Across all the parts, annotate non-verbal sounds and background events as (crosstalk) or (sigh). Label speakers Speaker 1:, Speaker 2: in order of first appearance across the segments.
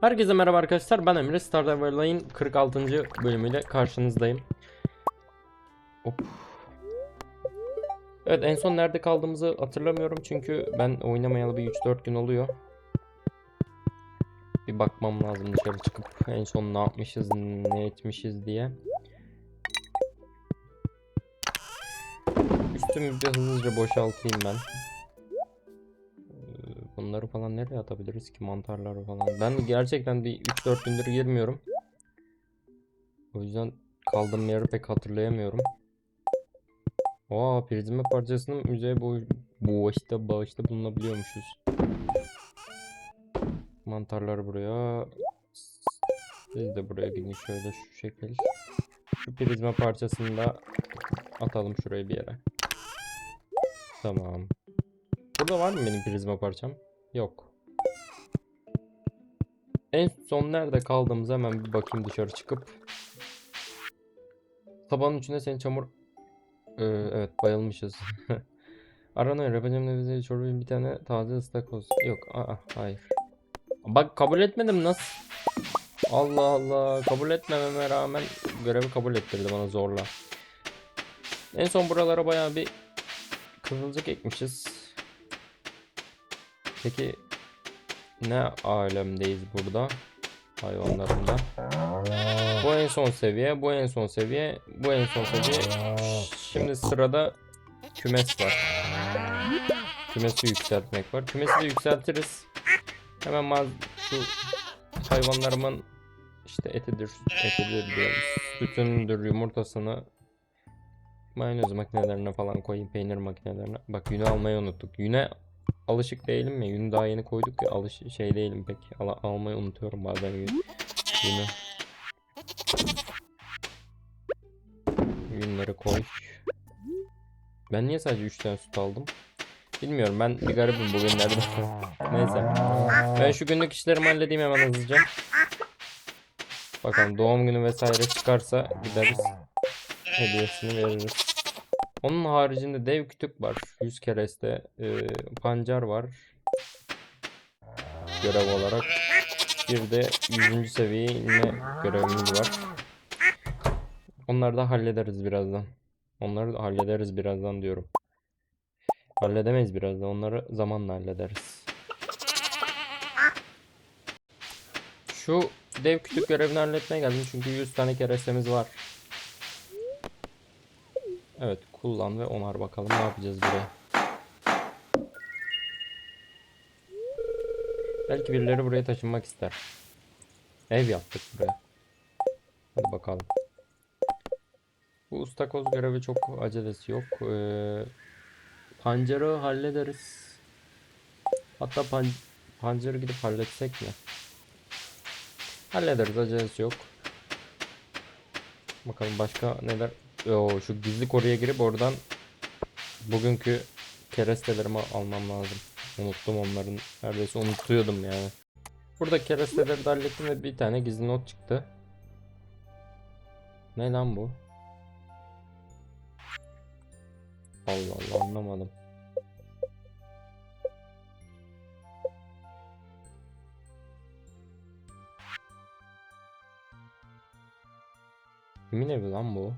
Speaker 1: Herkese merhaba arkadaşlar ben Emre Stardew Valley'in 46. bölümüyle karşınızdayım. Hop. Evet en son nerede kaldığımızı hatırlamıyorum çünkü ben oynamayalı bir 3-4 gün oluyor. Bir bakmam lazım dışarı çıkıp en son ne yapmışız ne etmişiz diye. Üstümü bir hızlıca boşaltayım ben. Bunları falan nereye atabiliriz ki mantarları falan. Ben gerçekten bir 3-4 gündür girmiyorum. O yüzden kaldığım yeri pek hatırlayamıyorum. Aa prizma parçasının müzeye bu bağışta bağışta bulunabiliyormuşuz. Mantarlar buraya. Siz de buraya gidin şöyle şu şekil. Şu prizma parçasını da atalım şuraya bir yere. Tamam. Burada var mı benim prizma parçam? Yok. En son nerede kaldığımız hemen bir bakayım dışarı çıkıp. Tabanın içinde senin çamur... Ee, evet bayılmışız. (laughs) Aranıyor. Yapacağım bize çorbayı bir tane taze ıstakoz. Yok. Aa, hayır. Bak kabul etmedim nasıl? Allah Allah. Kabul etmememe rağmen görevi kabul ettirdi bana zorla. En son buralara bayağı bir kıvılcık ekmişiz. Peki ne alemdeyiz burada? Hayvanlarında. Bu en son seviye, bu en son seviye, bu en son seviye. Şimdi sırada kümes var. Kümesi yükseltmek var. Kümesi de yükseltiriz. Hemen maz şu hayvanlarımın işte etidir, etidir diyoruz. Sütündür, yumurtasını mayonez makinelerine falan koyayım, peynir makinelerine. Bak yünü almayı unuttuk. Yüne alışık değilim ya. Yünü daha yeni koyduk ya alış şey değilim pek. Al almayı unutuyorum bazen yün yünü. Yünleri koy. Ben niye sadece 3 tane süt aldım? Bilmiyorum ben bir garibim bugünlerde. (laughs) Neyse. Ben şu günlük işlerimi halledeyim hemen hızlıca. Bakalım doğum günü vesaire çıkarsa gideriz. Hediyesini veririz. Onun haricinde dev kütük var. 100 kereste. Ee, pancar var. Görev olarak. Bir de 100. seviyeye inme görevimiz var. Onları da hallederiz birazdan. Onları da hallederiz birazdan diyorum. Halledemeyiz birazdan. Onları zamanla hallederiz. Şu dev kütük görevini halletmeye geldim çünkü 100 tane kerestemiz var. Evet kullan ve onar bakalım ne yapacağız buraya. Belki birileri buraya taşınmak ister. Ev yaptık buraya. Hadi bakalım. Bu ustakoz görevi çok acelesi yok. Ee, pancarı hallederiz. Hatta pan pancarı gidip halletsek mi? Hallederiz acelesi yok. Bakalım başka neler Yo, şu gizli koruya girip oradan bugünkü kerestelerimi almam lazım. Unuttum onların. Neredeyse unutuyordum yani. Burada keresteleri de hallettim ve bir tane gizli not çıktı. Ne lan bu? Allah Allah anlamadım. Kimin evi lan bu?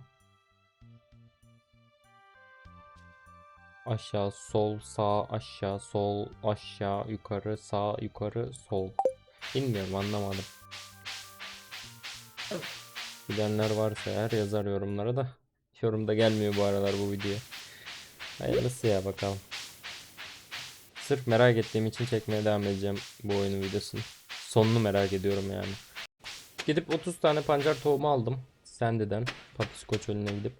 Speaker 1: Aşağı, sol, sağ, aşağı, sol, aşağı, yukarı, sağ, yukarı, sol. Bilmiyorum anlamadım. Bilenler varsa eğer yazar yorumlara da. Yorumda gelmiyor bu aralar bu video. Hayırlısı ya bakalım. Sırf merak ettiğim için çekmeye devam edeceğim bu oyunun videosunu. Sonunu merak ediyorum yani. Gidip 30 tane pancar tohumu aldım. Sandy'den. Patisko çölüne gidip.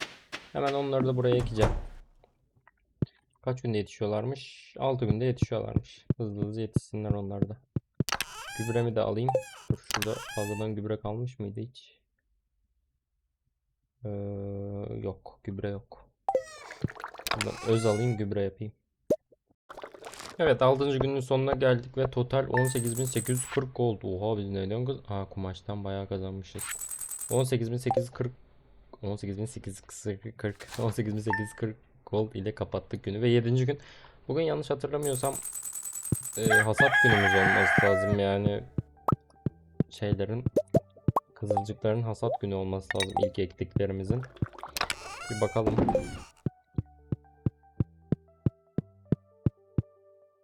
Speaker 1: Hemen onları da buraya ekeceğim. Kaç günde yetişiyorlarmış? 6 günde yetişiyorlarmış. Hızlı hızlı yetişsinler onlar da. Gübremi de alayım. Dur şurada fazladan gübre kalmış mıydı hiç? Ee, yok. Gübre yok. Buradan öz alayım gübre yapayım. Evet 6. günün sonuna geldik ve total 18.840 gold. Oha biz neden kaz... Ha kumaştan bayağı kazanmışız. 18.840 18.840 18.840 gold ile kapattık günü ve 7. gün bugün yanlış hatırlamıyorsam e, hasat günümüz olması lazım yani şeylerin kızılcıkların hasat günü olması lazım ilk ektiklerimizin. Bir bakalım.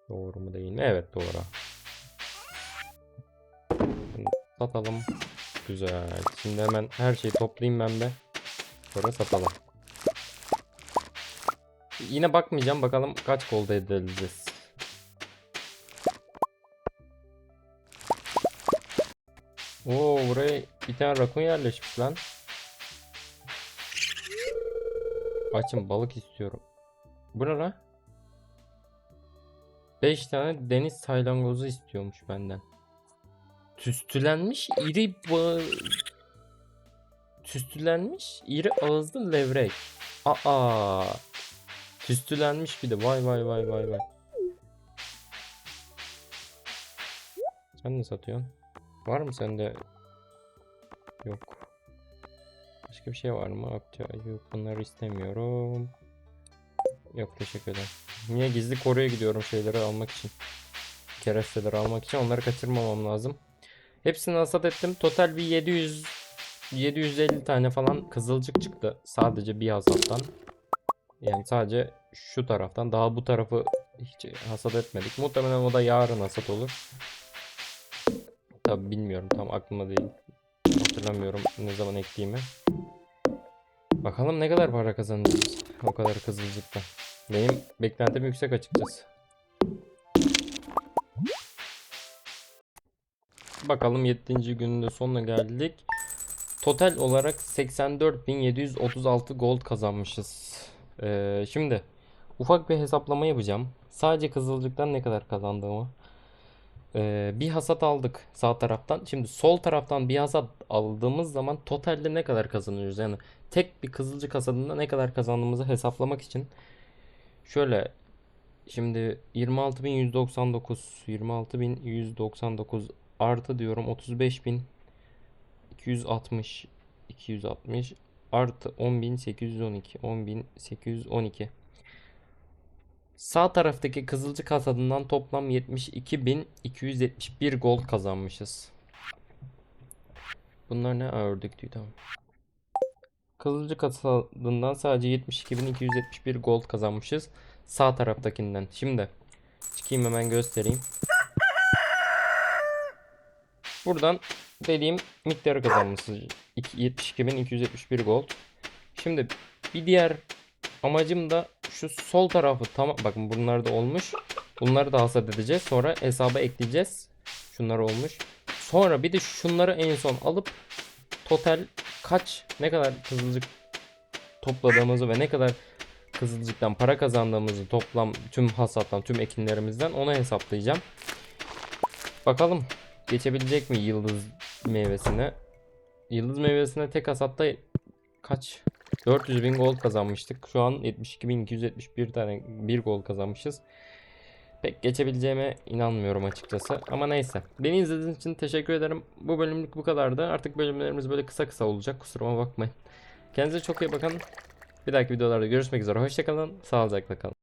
Speaker 1: Doğru mu değil mi? Evet doğru. Bunu satalım. Güzel. Şimdi hemen her şeyi toplayayım ben de. Sonra satalım. Yine bakmayacağım. Bakalım kaç gold elde edeceğiz. Oo buraya bir tane rakun yerleşmiş lan. Açın balık istiyorum. Bu ne lan? 5 tane deniz saylangozu istiyormuş benden. Tüstülenmiş iri. Tüstülenmiş iri ağızlı levrek. Aa. Tüstülenmiş bir de. Vay vay vay vay vay. Sen ne satıyorsun? Var mı sende? Yok. Başka bir şey var mı? Aktüel yok. Bunları istemiyorum. Yok teşekkür ederim. Niye gizli koruya gidiyorum şeyleri almak için. Keresteleri almak için. Onları kaçırmamam lazım. Hepsini hasat ettim. Total bir 700 750 tane falan kızılcık çıktı. Sadece bir hasattan. Yani sadece şu taraftan. Daha bu tarafı hiç hasat etmedik. Muhtemelen o da yarın hasat olur. Tabi bilmiyorum. Tam aklımda değil. Hatırlamıyorum ne zaman ektiğimi. Bakalım ne kadar para kazanacağız. O kadar kızılcıkta. Benim beklentim yüksek açıkçası. Bakalım 7. günün de sonuna geldik. Total olarak 84.736 gold kazanmışız. Ee, şimdi ufak bir hesaplama yapacağım. Sadece kızılcıktan ne kadar kazandığımı. Ee, bir hasat aldık sağ taraftan. Şimdi sol taraftan bir hasat aldığımız zaman totalde ne kadar kazanıyoruz? Yani tek bir kızılcık hasadında ne kadar kazandığımızı hesaplamak için şöyle şimdi 26.199 26.199 artı diyorum 35.260 260 artı 10.812 10.812 Sağ taraftaki kızılcık hasadından toplam 72.271 gold kazanmışız. Bunlar ne? Aa, ördük tamam. Kızılcık hasadından sadece 72.271 gold kazanmışız. Sağ taraftakinden. Şimdi çıkayım hemen göstereyim. Buradan dediğim miktarı kazanmışız. 72.271 gold. Şimdi bir diğer amacım da şu sol tarafı tamam bakın bunlar da olmuş. Bunları da hasat edeceğiz. Sonra hesaba ekleyeceğiz. Şunlar olmuş. Sonra bir de şunları en son alıp total kaç ne kadar kızılcık topladığımızı ve ne kadar kızılcıktan para kazandığımızı toplam tüm hasattan tüm ekinlerimizden onu hesaplayacağım. Bakalım geçebilecek mi yıldız meyvesine? Yıldız meyvesine tek hasatta kaç? 400 bin gol kazanmıştık. Şu an 72.271 tane bir gol kazanmışız. Pek geçebileceğime inanmıyorum açıkçası. Ama neyse. Beni izlediğiniz için teşekkür ederim. Bu bölümlük bu kadardı. Artık bölümlerimiz böyle kısa kısa olacak. Kusuruma bakmayın. Kendinize çok iyi bakın. Bir dahaki videolarda görüşmek üzere. Hoşçakalın. Sağlıcakla kalın.